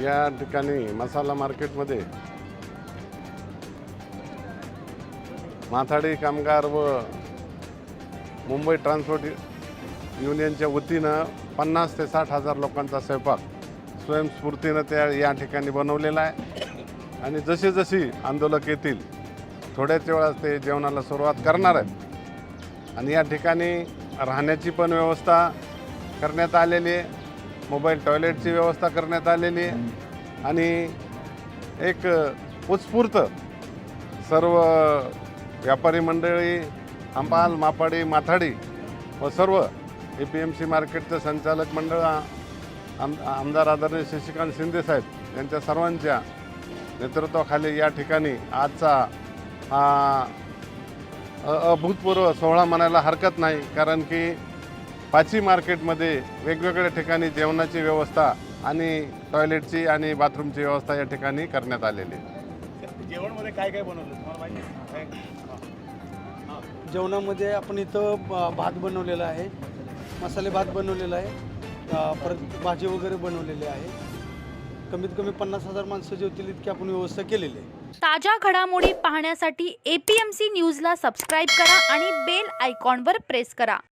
या ठिकाणी मसाला मार्केटमध्ये माथाडी कामगार व मुंबई ट्रान्सपोर्ट युनियनच्या वतीनं पन्नास ते साठ हजार लोकांचा स्वयंपाक स्वयंस्फूर्तीनं त्या या ठिकाणी बनवलेला आहे. आणि जशी जशी आंदोलक येतील थोड्याच वेळात ते जेवणाला सुरुवात करणार आहेत. आणि या ठिकाणी राहण्याची पण व्यवस्था करण्यात आलेली आहे. मोबाईल टॉयलेटची व्यवस्था करण्यात आलेली आहे. आणि एक उत्स्फूर्त सर्व व्यापारी मंडळी अंबाल मापाडी माथाडी व सर्व ए पी एम सी मार्केटचं संचालक मंडळ आम आमदार आदरणीय शशिकांत शिंदेसाहेब यांच्या सर्वांच्या नेतृत्वाखाली या ठिकाणी आजचा हा अभूतपूर्व सोहळा म्हणायला हरकत नाही. कारण की पाची मार्केटमध्ये वेगवेगळ्या ठिकाणी जेवणाची व्यवस्था आणि टॉयलेटची आणि बाथरूमची व्यवस्था या ठिकाणी करण्यात आलेली आहे जेवणमध्ये काय काय बनवलं तुम्हाला माहिती आहे? काय? हां. जेवणामध्ये आपण इथं ब- भात बनवलेला आहे मसाले भात बनवलेला आहे अ, परत भाजी वगैरे बनवलेली आहे कमीत कमी पन्नास हजार माणसं जेवतील इतकी आपण व्यवस्था केलेली आहे ताज्या घडामोडी पाहण्यासाठी एपीएमसी न्यूजला सबस्क्राईब करा आणि बेल आयकॉनवर प्रेस करा